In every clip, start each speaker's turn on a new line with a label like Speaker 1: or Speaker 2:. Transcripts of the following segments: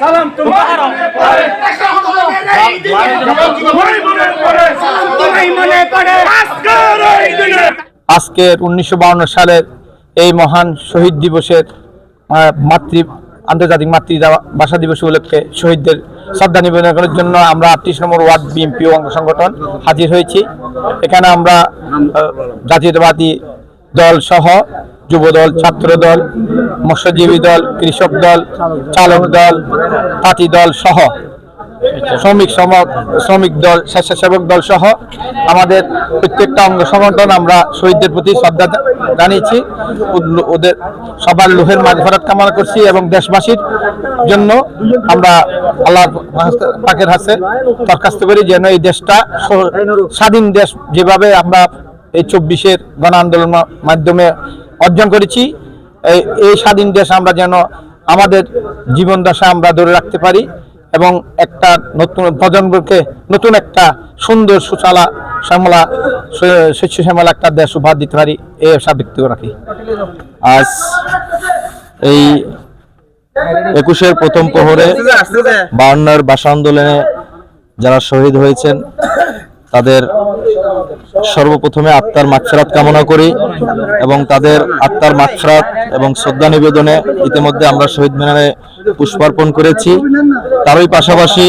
Speaker 1: সালাম তোমার
Speaker 2: আজকের উনিশশো সালের এই মহান শহীদ দিবসের মাতৃ আন্তর্জাতিক মাতৃ ভাষা দিবস উপলক্ষে শহীদদের শ্রদ্ধা নিবেদনের জন্য আমরা আটত্রিশ নম্বর ওয়ার্ড বিএনপি অঙ্গ সংগঠন হাজির হয়েছি। এখানে আমরা জাতীয়তাবাদী দল সহ যুব দল ছাত্র দল মৎস্যজীবী দল, কৃষক দল, চালক দল তাঁতি দল সহ শ্রমিক সম- শ্রমিক দল, স্বেচ্ছাসেবক দল সহ আমাদের প্রত্যেকটা অঙ্গ সংগঠন আমরা শহীদদের প্রতি শ্রদ্ধা জানিয়েছি। ওদের সবার লোহের মাঝ ভরাট কামনা করছি এবং দেশবাসীর জন্য আমরা আল্লাহ পাকের হাতে দরখাস্ত করি যেন এই দেশটা স্বাধীন দেশ যেভাবে আমরা এই চব্বিশের গণ আন্দোলনের মাধ্যমে অর্জন করেছি। এই স্বাধীন দেশ আমরা যেন আমাদের জীবন দশা আমরা ধরে রাখতে পারি এবং একটা নতুন প্রজন্মকে নতুন একটা সুন্দর, সুচালা, শ্যামলা স্বচ্ছ শ্যামলা একটা দেশ উপহার দিতে পারি এই আশা ব্যক্ত রাখি।
Speaker 3: আজ এই একুশের প্রথম প্রহরে বায়ান্নর ভাষা আন্দোলনে যারা শহীদ হয়েছেন তাদের সর্বপ্রথমে আত্মার মাগফেরাত কামনা করি এবং তাদের আত্মার মাগফেরাত এবং শ্রদ্ধা নিবেদনে ইতিমধ্যে আমরা শহীদ মিনারে পুষ্পার্পণ করেছি। তারই পাশাপাশি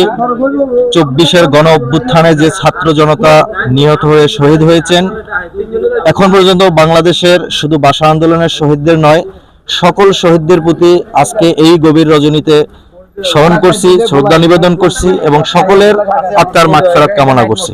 Speaker 3: চব্বিশের গণ অভ্যুত্থানে যে ছাত্র জনতা নিহত হয়ে শহীদ হয়েছেন, এখন পর্যন্ত বাংলাদেশের শুধু ভাষা আন্দোলনের শহীদদের নয়, সকল শহীদদের প্রতি আজকে এই গভীর রজনীতে স্মরণ করছি, শ্রদ্ধা নিবেদন করছি এবং সকলের আত্মার মাগফেরাত কামনা করছি।